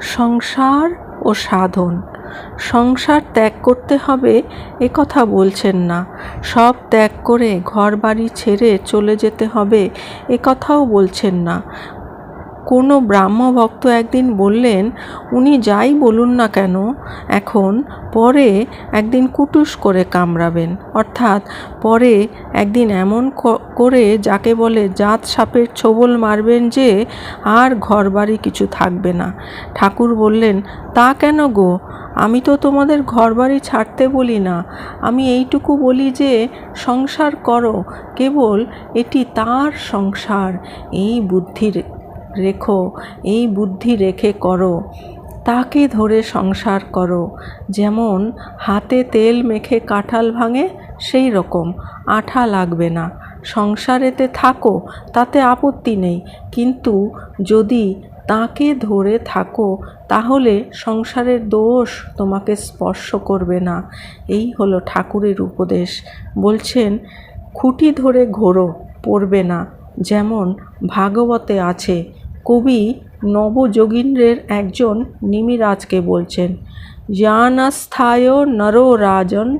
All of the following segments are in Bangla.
সংসার ও সাধন। সংসার ত্যাগ করতে হবে, এ কথা বলছেন না। সব ত্যাগ করে ঘর বাড়ি ছেড়ে চলে যেতে হবে, এ কথাও বলছেন না। কোনো ব্রাহ্মভক্ত একদিন বললেন, উনি যাই বলুন না কেন, এখন পরে একদিন কুটুস করে কামড়াবেন। অর্থাৎ পরে একদিন এমন করে যাকে বলে জাত সাপের ছোবল মারবেন যে আর ঘরবাড়ি কিছু থাকবে না। ঠাকুর বললেন, তা কেন গো? আমি তো তোমাদের ঘরবাড়ি ছাড়তে বলি না। আমি এইটুকু বলি যে সংসার করো, কেবল এটি তার সংসার। এই বুদ্ধির রেখো, এই বুদ্ধি রেখে করো, তাকে ধরে সংসার করো। যেমন হাতে তেল মেখে কাঁঠাল ভাঙে, সেই রকম, আঠা লাগবে না। সংসারেতে থাকো, তাতে আপত্তি নেই। কিন্তু যদি তাকে ধরে থাকো, তাহলে সংসারের দোষ তোমাকে স্পর্শ করবে না। এই হলো ঠাকুরের উপদেশ। বলছেন, খুঁটি ধরে ঘোরো, পড়বে না। যেমন ভাগবতে আছে কবি নবযোগীন্দ্রের একজন নিমিরাজকে বলছেন, জ্ঞানস্থায় নরো রাজন,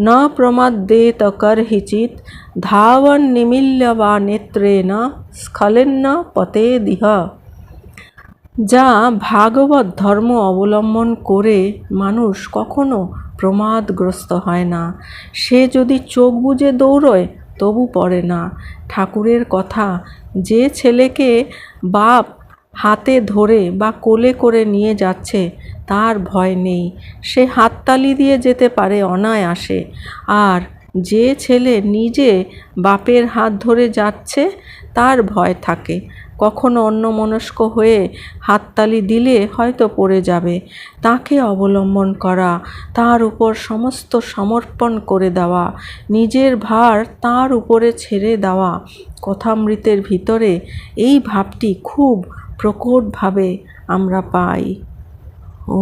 ন প্রমাদ্যেত করহিচিত ধাবন নিমিল্য বা নেত্রেণ, স্খলেন্ন পতে দিহ যা ভাগবত ধর্ম অবলম্বন করে মানুষ কখনো প্রমাদগ্রস্ত হয় না। সে যদি চোখ বুজে দৌড়য় তবু পড়ে না। ঠাকুরের কথা যে ছেলেকে বাপ হাতে ধরে বা কোলে করে নিয়ে যাচ্ছে, তার ভয় নেই। সে হাততালি দিয়ে যেতে পারে, অনায়াসে। আর যে ছেলে নিজে বাপের হাত ধরে যাচ্ছে, তার ভয় থাকে। কখনো অন্যমনস্ক হয়ে হাততালি দিলে হয়তো পড়ে যাবে। তাকে অবলম্বন করা, তার উপর সমস্ত সমর্পণ করে দেওয়া, নিজের ভার তার উপরে ছেড়ে দেওয়া কথামৃতের ভিতরে, এই ভাবটি খুব প্রকটভাবে আমরা পাই। ও